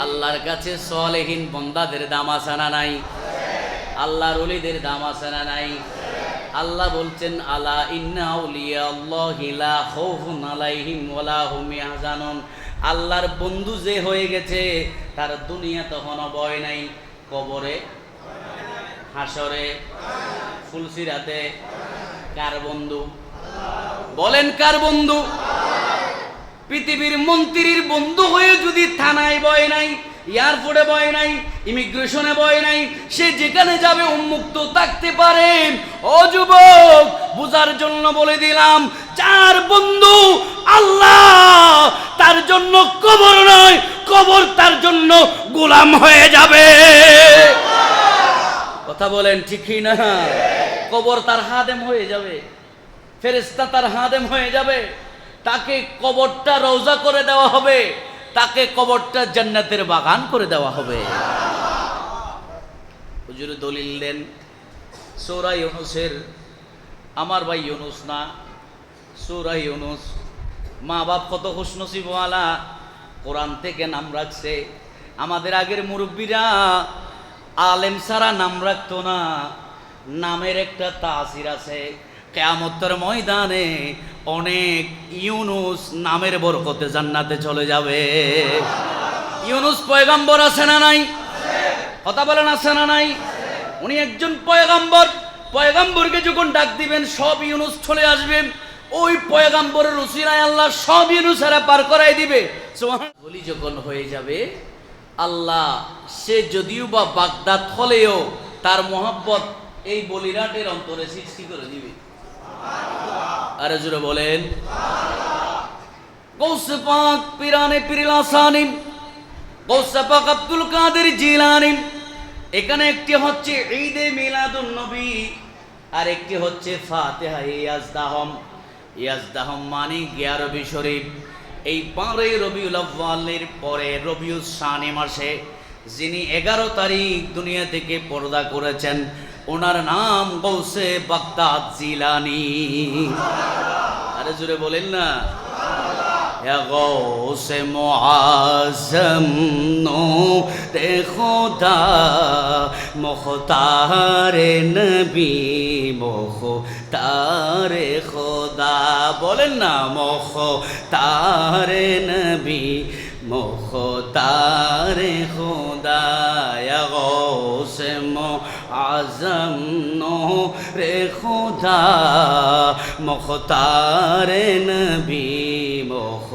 আল্লাহর কাছে সলেহীন বন্দাদের দাম নাই? আল্লাহর অলিদের দাম নাই? আল্লাহ বলছেন, আলা ইন্না আল্লাহর বন্ধু যে হয়ে গেছে, তার দুনিয়া তখন ভয় নাই। কবরে হাসরে ফুলসিরাতে কার বন্ধু? বলেন কার বন্ধু? পৃথিবীর মন্ত্রীর বন্ধু হয়ে যদি থানায় বয় নাই, এয়ারপোর্টে বয় নাই, ইমিগ্রেশনে বয় নাই, সে যেখানে যাবে উন্মুক্ত থাকতে পারে। ও যুবক, বুঝার জন্য বলে দিলাম, চার বন্ধু আল্লাহ, তার জন্য কবর নয়, কবর তার জন্য গোলাম হয়ে যাবে। কথা বলেন ঠিকই না? কবর তার হাদেম হয়ে যাবে ফেরেস্তা তার হাদেম হয়ে যাবে। তাকে কবরটা রোজা করে দেওয়া হবে, তাকে কবরটা জান্নাতের বাগান করে দেওয়া হবে। হুজুর দলিল দেন, সৌরা ইউনুসের, আমার ভাই ইউনুস না, সৌরা ইউনুস মা বাপ কত খুশনসিবওয়ালা কোরআন থেকে নাম রাখছে, আমাদের আগের মুরব্বীরা আলেম সারা নাম রাখতো না, নামের একটা তাসির আছে, কেয়ামতের ময়দানে অনেক ইউনুস নামের বরকতে জান্নাতে চলে যাবে। ইউনুস পয়গাম্বর আছে না নাই? কথা বলেন, আছে না নাই? উনি একজন পয়গাম্বর। পয়গাম্বরকে যখন ডাক দিবেন, সব ইউনুস চলে আসবেন ওই পয়গাম্বরের উসিলায় আল্লাহ সব ইউনুসেরা পার করাই দিবে। বলি যখন হয়ে যাবে, আল্লাহ, সে যদিও বা বাগদাদ হলেও তার মোহাব্বত এই বলিরাটের অন্তরে সৃষ্টি করে দিবে। আরে জুড়ে বলেন। গৌসে পিরানে আব্দুল কাদের জিলানি এখানে একটি হচ্ছে ঈদে মিলাদুন নবী, আর একটি হচ্ছে ইয়াজদাহম। ইয়াজদাহম মানে শরীফ। এই পাঁড়ই রবিউল আব্বালের পরে রবিউল শানে মাসে, যিনি এগারো তারিখ দুনিয়া থেকে পর্দা করেছেন ওনার নাম গৌসে বাগদাদ জিলানি। আরে জুড়ে বলেন না। গৌসে মোয়াজম নো খোদা মোখতারে নবী মোখ তারে খোদা। বলেন না মোখ তারে নবি মোখ তারে খোদা গৌসে মো আজম নো রে খুদা মুখতারে নবী মোহ